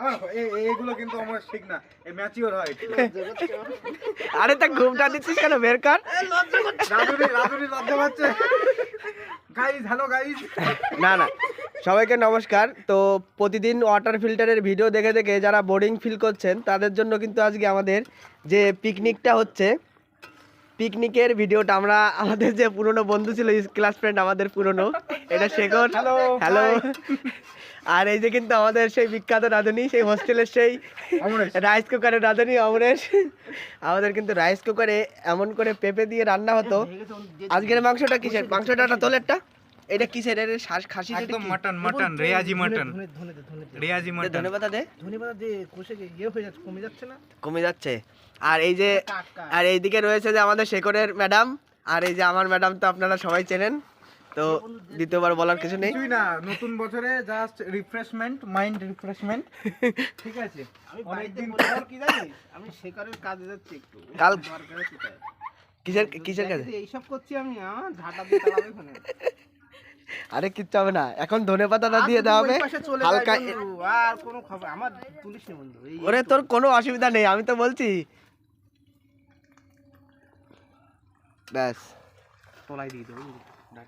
আমার এ- এ- এগুলো কিন্তু আমার ঠিক না। এই ম্যাচিওর হয়। আরে তা ঘুমটা দিচ্ছিস কেন বের কর। রাধুনি রাধুনি লজ্জা পাচ্ছে। গাইজ হ্যালো গাইজ না না সবাইকে নমস্কার। তো প্রতিদিন ওয়াটার ফিল্টারের ভিডিও দেখে দেখে যারা বোর্ডিং ফিল করছেন তাদের জন্য কিন্তু আজকে আমাদের যে পিকনিকটা হচ্ছে পিকনিকের ভিডিওটা আমরা আমাদের যে পুরনো বন্ধু ছিল ক্লাস ফ্রেন্ড আমাদের পুরনো এটা শেখর। Hello hi. আর এই যে কিন্তু আমাদের সেই বিখ্যাত রাঁধুনি সেই হোস্টেলের সেই রাইস কুকারের রাঁধুনি অমরেশ। আমাদের কিন্তু রাইস কুকারে এমন করে পেঁপে দিয়ে রান্না হতো। আজকের মাংসটা কিসের? মাংসটা একটা তোলেরটা? এটা কিসের? এর শ্বাস খাসি একদম মাটন মাটন রেয়াজি মাটন। রেয়াজি মাটন। ধন্যবাদ দে। ধন্যবাদ যে কোষে ইয়ে হয়ে যাচ্ছে কমে যাচ্ছে না? কমে যাচ্ছে। আর এই যে আর এইদিকে রয়েছে যে আমাদের শেখরের ম্যাডাম। আর এই যে আমার ম্যাডাম তো আপনারা সবাই চেনেন। তো দ্বিতীয়বার বলার কিছু নেই। কিছুই না নতুন বছরে জাস্ট রিফ্রেশমেন্ট মাইন্ড রিফ্রেশমেন্ট ঠিক আছে। আমি বাড়িতে অনেকদিন বলে কি জানিস? আমি শেখারের কাজে যাচ্ছি একটু। কাল- দরকার আছে কিসের কিসের দেখে কাছে যে এইসব করছি আমি আমার ঝাঁটা দিয়ে চালাবে ওখানে আরে কিচ্ছু হবে না। এখন ধনে পাতাটা আর দিয়ে দেওয়া হবে। হালকা আর কোনো খবর আমার তুলিস নি বন্ধু ওরে তোর কোনো অসুবিধা নেই আমি তো বলছি। ব্যাস। তলায় দিয়ে দেবো না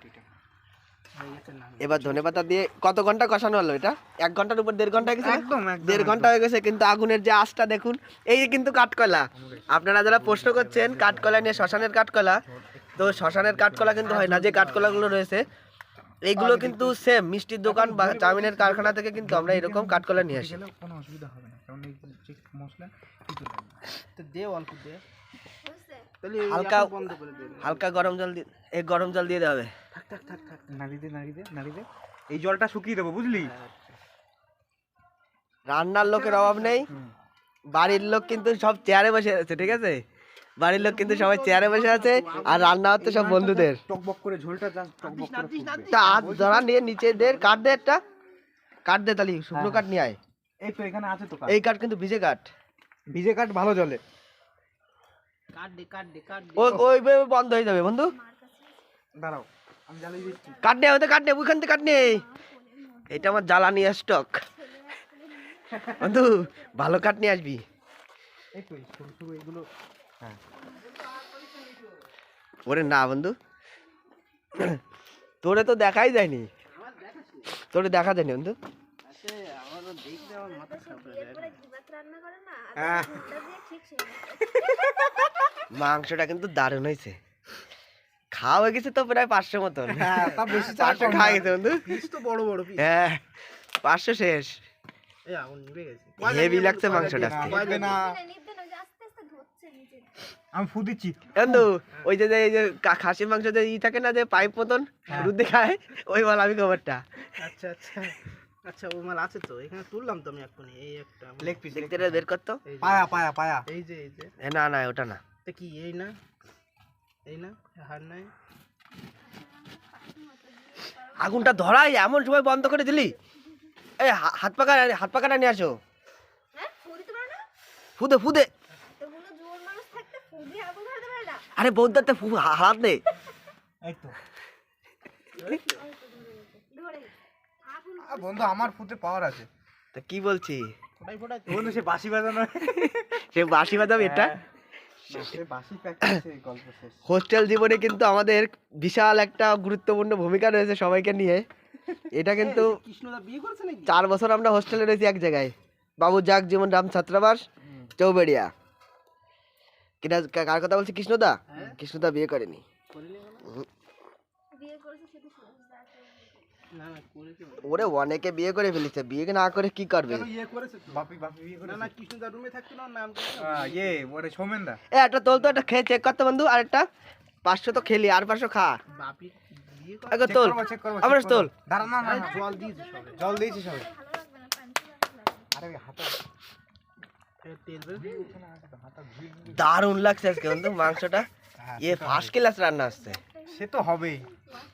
এবার ধনে পাতা দিয়ে কত ঘণ্টা কষানো হলো এটা? এক ঘণ্টার উপর দেড় ঘণ্টা গেছে একদম দেড় ঘণ্টা হয়ে গেছে কিন্তু আগুনের যে আঁচটা দেখুন এই কিন্তু কাঠকলা। আপনারা যারা প্রশ্ন করছেন কাঠকলা নিয়ে শ্মশানের কাঠকলা তো শ্মশানের কাঠকলা কিন্তু হয় না যে কাঠকলাগুলো রয়েছে এইগুলো কিন্তু সেম মিষ্টির দোকান বা চাউমিনের কারখানা থেকে কিন্তু আমরা এরকম কাঠকলা নিয়ে আসি। কোনো অসুবিধা হবে না কারণ এই মশলা কিছু লাগবে না। তো দে অল্প দে। হালকা এখন বন্ধ করে দে হালকা গরম জল দিয়ে এই গরম জল দিয়ে দেওয়া হবে। থাক থাক থাক নাড়ি দে নাড়ি দে নাড়ি দে। এই জলটা শুকিয়ে দেবো বুঝলি? রান্নার লোকের অভাব নেই। বাড়ির লোক কিন্তু সব চেয়ারে বসে আছে ঠিক আছে? বাড়ির লোক কিন্তু সবাই চেয়ারে বসে আছে আর রান্না হচ্ছে সব বন্ধুদের। টকবক করে ঝোলটা টকবক করে তা ধরা নিয়ে নিচে দে কাঠ দে একটা। কাঠ দে তালি শুকনো কাঠ নিয়ে আয়। এই তো এখানে আছে তো কাঠ। এই কাঠ কিন্তু ভিজে কাঠ। ভিজে কাঠ ভালো জলে। কাট দে কাট দে কাট দে। ওই ওইভাবে বন্ধ হয়ে যাবে বন্ধু। দাঁড়াও। কাঠ নে ওতে কাঠ নে ওইখান থেকে কাঠ নে এটা আমার জ্বালানি স্টক বন্ধু ভালো কাঠ নিয়ে আসবি হ্যাঁ। ওরে না বন্ধু। তোরে তো দেখাই যায়নি। তোরে দেখা যায়নি বন্ধু। আচ্ছা হয়ে। মাংসটা কিন্তু দারুণ হয়েছে। খাওয়া হয়ে গেছে তো প্রায় পাঁচশো মতন। হ্যাঁ তা পাঁচশো খাওয়া গেছে বন্ধু। তো বড় বড় হ্যাঁ পাঁচশো শেষ। হেভি লাগছে মাংসটা আমি ফু দিচ্ছি। বন্ধু ওই যে এই যে খাসির মাংস যে ই থাকে না যে পাইপ মতন দুধ দিয়ে খায় ওই বল আমি খবরটা আচ্ছা আচ্ছা। আচ্ছা ও মাল আছে তো এখানে তুললাম তো আমি এক্ষুনি এই একটা। লেগ পিস দেখতে বের করতো পায়া পায়া পায়া। এই যে এই যে। না না ওটা না। তো কি এই না? এই না হার নাই। আগুনটা ধরাই এমন সময় বন্ধ করে দিলি। এই হা- হাত পাকা হাত পাকাটা নিয়ে আসো। হ্যাঁ ফুদে ফুদে। তো বলো জোর মানুষ থাকতে ফুল দিয়ে আগুন ধরাতে পারে না। আরে হাত এই তো। আগুন আ, বন্ধু আমার ফুতে পাওয়ার আছে। তা কি বলছি? বন্ধু সে বাঁশি বাজানো। সে বাঁশি বাজাবে এটা সে বাঁশি প্র্যাকটিস গল্প শেষ। হোস্টেল জীবনে কিন্তু আমাদের বিশাল একটা গুরুত্বপূর্ণ ভূমিকা রয়েছে সবাইকে নিয়ে। এটা কিন্তু করেছে নাকি? চার বছর আমরা হোস্টেলে রয়েছি এক জায়গায়। বাবু জাগ জীবন রাম ছাত্রাবাস চৌবেড়িয়া। কিনা কার কথা বলছি? কৃষ্ণদা? কৃষ্ণদা বিয়ে করেনি করিনি বলো? বিয়ে করেছে শুধু শুধু না না করেছে বলো। ওরে অনেকে বিয়ে করে ফেলেছে বিয়ে না করে কি করবে? ইয়ে করেছে তো? বাপি বাপি বিয়ে করে না না কৃষ্ণদা রুমে থাকতো না ওর নাম করেছে ইয়ে ওরে সৌমেন দা। এ একটা তোল তো একটা খেয়ে চেক করতে বন্ধু আরেকটা পাঁচশো তো খেলি আর পাঁচশো খা। বাপি বিয়ে করে আগে তোল। করব চেক করব আবার তোল। করব। দাঁড়া না না না। জল দিয়েছে জল দিয়েছি সবে। ভালো লাগবে না পানি লাগবে আরে হাতে এবার তেল বের হাতে ধুয়ে নিবি। দারুণ লাগছে আজকে বন্ধু মাংসটা। হ্যাঁ, এ ফার্স্ট ক্লাস রান্না আসছে সে তো হবেই। একটু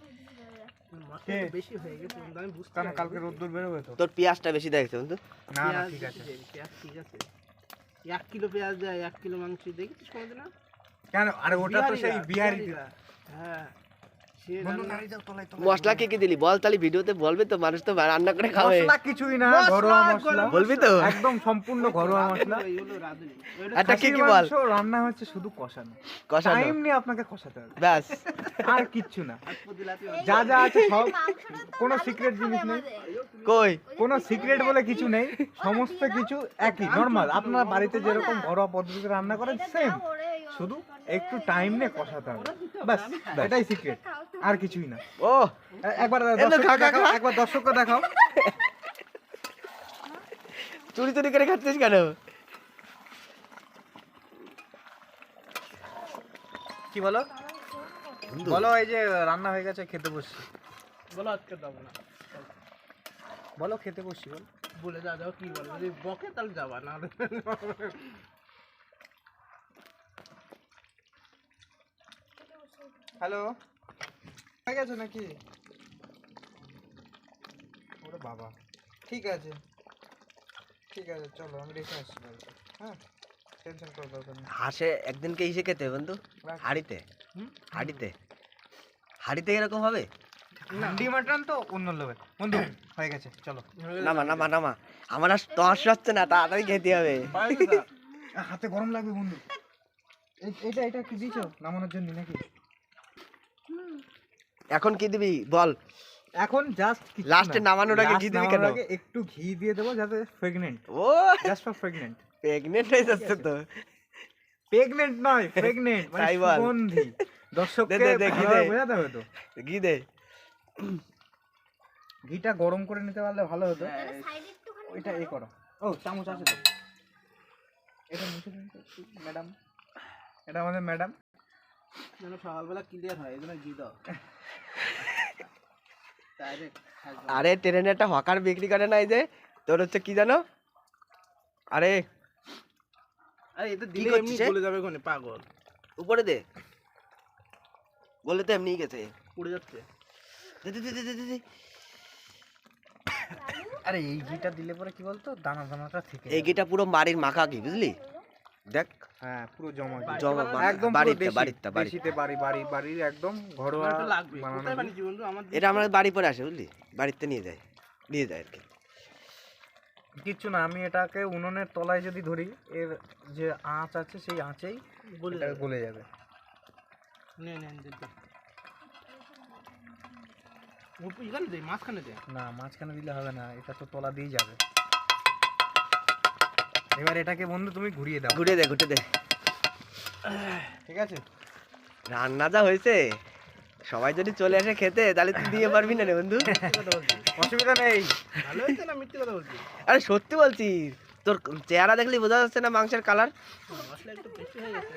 বেশি হয়ে গেছে আমি বুঝতে কারণ কালকে রোদ্দুর বেরোবে তো। তোর পেঁয়াজটা বেশি দেখছে বন্ধু। না না ঠিক আছে। পেঁয়াজ ঠিক আছে। এক কিলো পেঁয়াজ দেয় এক কিলো মাংস দেখেছিস কোনোদিন না কেন? আরে ওটা তো সেই বিহারি হ্যাঁ। মশলা কি কি দিলি? বল তাহলে ভিডিওতে বলবে তো মানুষ তো রান্না করে খাবে। মশলা কিছুই না ঘরোয়া মশলা। বলবি তো? একদম সম্পূর্ণ ঘরোয়া মশলা। একটা কি কি বল? রান্না হচ্ছে শুধু কষানো। কষানো। টাইম নিয়ে আপনাকে কষাতে হবে। ব্যাস। আর কিচ্ছু না। যা যা আছে সব কোনো সিক্রেট জিনিস নেই। কই? কোনো সিক্রেট বলে কিছু নেই। সমস্ত কিছু একই নর্মাল আপনার বাড়িতে যেরকম ঘরোয়া পদ্ধতিতে রান্না করেন সেম শুধু একটু টাইম নিয়ে কষাতে হবে। বাস এটাই সিক্রেট আর কিছুই না। ও। একবার। একবার দর্শককে দেখাও। চুরি চুরি করে খাচ্ছিস কেন? কি বলো? বলো এই যে রান্না হয়ে গেছে খেতে বসছি। বলো আজকে যাব না। বলো খেতে বসছি বল। বলে যা যাও কি বলো? যদি বকে তাহলে যাবা না হ্যালো। হয়ে গেছে নাকি? ওরে বাবা। ঠিক আছে। ঠিক আছে চলো আমি রেখে আসছি বাড়িতে। হ্যাঁ? টেনশন করার দরকার নেই। হাসে একদিনকে ইসে খেতে বন্ধু? হাড়িতে? হাড়িতে? হাড়িতে এরকম হবে? তো অন্য লেভেল। বন্ধু হয়ে গেছে চলো। নামা নামা নামা। আমার আর তস হচ্ছে না তাড়াতাড়ি খেতে হবে। হাতে গরম লাগবে বন্ধু। এটা এটা কি দিছো নামানোর জন্য নাকি? এখন কি দিবি? বল। এখন জাস্ট লাস্টে নামানোর আগে ঘি দিবি কেন? একটু ঘি দিয়ে দেবো যাতে প্রেগনেন্ট ও। জাস্ট ফর প্রেগনেন্ট প্রেগনেন্ট হয়ে যাচ্ছে তো। প্রেগনেন্ট নয় প্রেগনেন্ট মানে তাই বল। সুগন্ধি। দর্শককে দে, দে, দে, ঘি দে। বোঝাতে হবে তো। ঘি দে। ঘিটা গরম করে নিতে পারলে ভালো হতো। ওইটা এ করো। ও চামচ আছে তো। এটা মুছে দিন ম্যাডাম এটা আমাদের ম্যাডাম যেন সকালবেলা ক্লিয়ার হয় এই জন্য ঘি দাও। আরে ট্রেনে একটা হকার বিক্রি করে নাই যে তোর হচ্ছে কি জানো? আরে আরে এটা দিলে এমনি? গলে যাবে কোনে পাগল। উপরে দে। বলে তো এমনি গেছে। পড়ে যাচ্ছে। দে, দে, দে, দে, দে, দে, দে। আরে এই ঘিটা দিলে পরে কি বলতো? দানা দানাটা থেকে এই ঘিটা পুরো বাড়ির মাখা কি বুঝলি? দেখ। হ্যাঁ পুরো জমা জমা একদম বাড়িতে বাড়িতে বাড়িতে। বাড়ি বাড়ি বাড়ি বাড়ির একদম ঘরোয়া এটা আমরা বাড়ি পরে আসে বুঝলি? বাড়িতে নিয়ে যায় নিয়ে যায় আর কি। কিচ্ছু না আমি এটাকে উনুনের তলায় যদি ধরি এর যে আঁচ আছে সেই আঁচেই বলে গলে যাবে। নে মাঝখানে দে। না মাঝখানে দিলে হবে না এটা তো তলা দিয়ে যাবে। এবার এটাকে বন্ধু তুমি ঘুরিয়ে দাও। ঘুরে দে ঘুরে দে। ঠিক আছে? রান্না যা হয়েছে সবাই যদি চলে আসে খেতে তাহলে তুই দিয়ে পারবি না রে বন্ধু। অসুবিধা নেই। ভালো হয়েছে না মিথ্যে কথা বলছি আরে সত্যি বলছি তোর চেহারা দেখলে বোঝা যাচ্ছে না মাংসের কালার মশলা একটু বেশি হয়ে গেছে।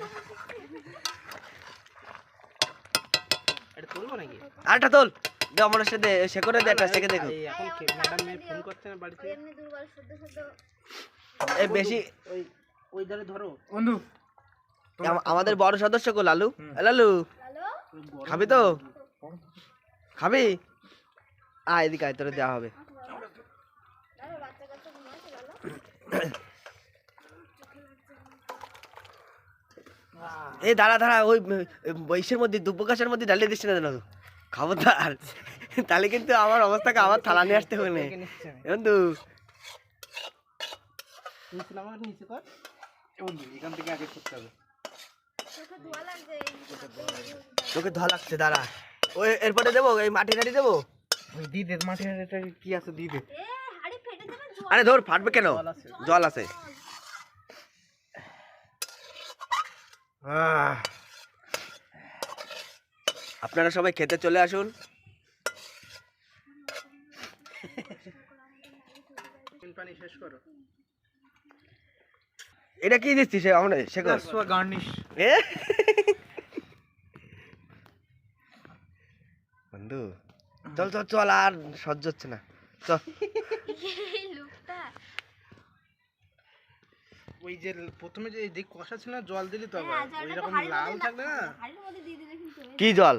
এটা তুলবো নাকি? আরেকটা তোল। দে আমার সাথে সে করে দে একটা সেকে দেখো। এখন ম্যাডাম মেয়ে ফোন করছে না বাড়িতে? এমনি দুর্বল সদ্য সদ্য। এই বেশি ওই ওই ধারে ধরো। বন্ধু। আমাদের বড় সদস্য কো লালু। লালু। খাবি তো? খাবি? আয় এদিকে আয় তোরে দেওয়া হবে। এই দাঁড়া দাঁড়া ওই বৈশের মধ্যে দুব্বকাশের মধ্যে ঢালিয়ে দিচ্ছে না যেন খবরদার। তাহলে কিন্তু আমার অবস্থাকে আমার থালা নিয়ে আসতে হবে না। বন্ধু। নিচে নামা নিচে কর। বন্ধু এখান থেকে আগে করতে হবে। তোকে ধোয়া লাগছে দাঁড়া। ওই এরপরে দেবো এই মাটি টাটি দেবো? ওই দি দে মাঠে এটা কি আছে দি দে আরে ধর ফাটবে কেন? জল আছে। জল আছে। আহ। আপনারা সবাই খেতে চলে আসুন। পানি শেষ করো। এটা কি দিচ্ছিস? আমরা শেখর গার্নিশ বন্ধু চল চল চল আর সহ্য হচ্ছে না। চল। ওই যে প্রথমে যে দিক কষা ছিল না জল দিলি তো হ্যাঁ আবার। ওই রকম লাল থাকবে না? কি জল?